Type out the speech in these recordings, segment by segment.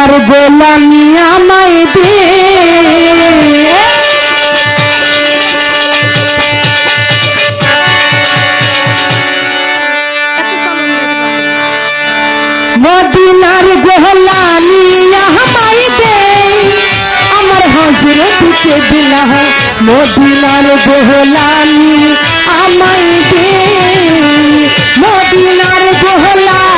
তোমার গোলামি আমায় দে মদিনার গোলামি আমায় দে আমার হাজরে দিতে দিলা হয় মদিনার গোলামি আমায় দে মদিনার গোলামি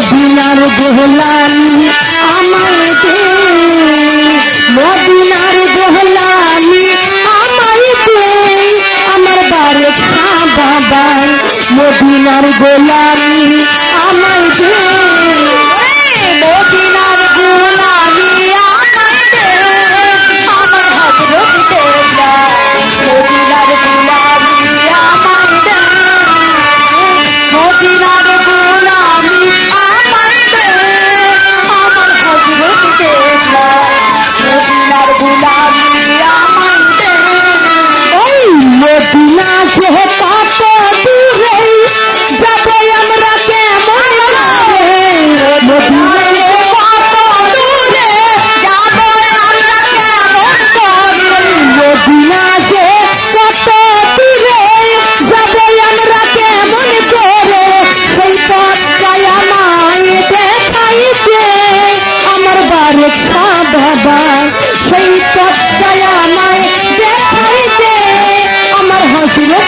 মদিনার গোহলাল আমার মদিনার গোহলাল আমার আমার বারে বাবা মদিনার গোলাল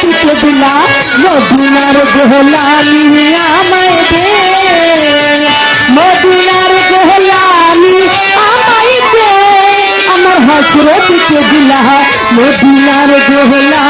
পাঠিয়ে দিলা মদিনার গোহলা নিয়ে আমায় দে। মদিনার গোহলা আমায় দে। আমার হজরতকে দিলা মদিনার গোহলা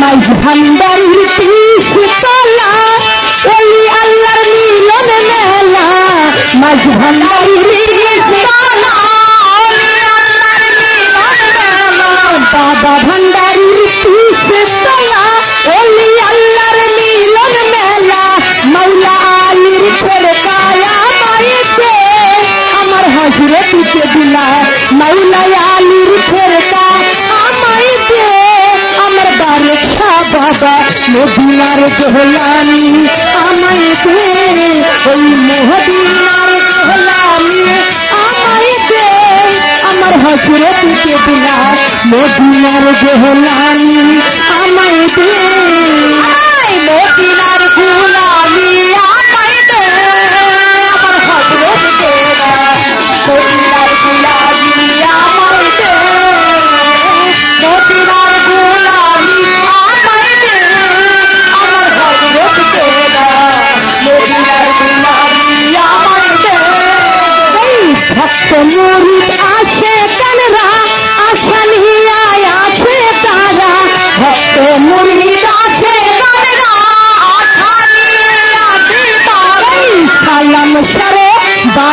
নাই ভান্ডারি শিশুতলা ওই আল্লাহর মিলন মেলা। মাঝ ভান্ডারি দোহলানি আমায় দে ওই মোহদিনার দোহলানি আমায় দে আমার হাসুরে পিকে দিলা? মদিনার দোহলানি আমায় দে আমায় মদিনার গুলামি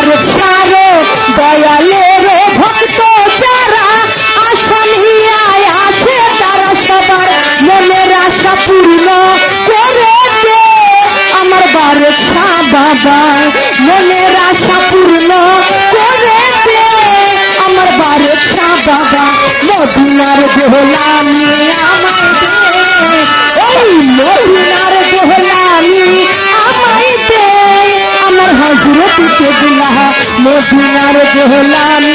তারক সারে দয়ালের ভক্ত যারা আসন হিয়ায় আছে, তারা সবার মনের আমার বারক শাহ বাবা মনের আশা পূর্ণ আমার বারক শাহ বাবা মদিনার গোলামি মদিনার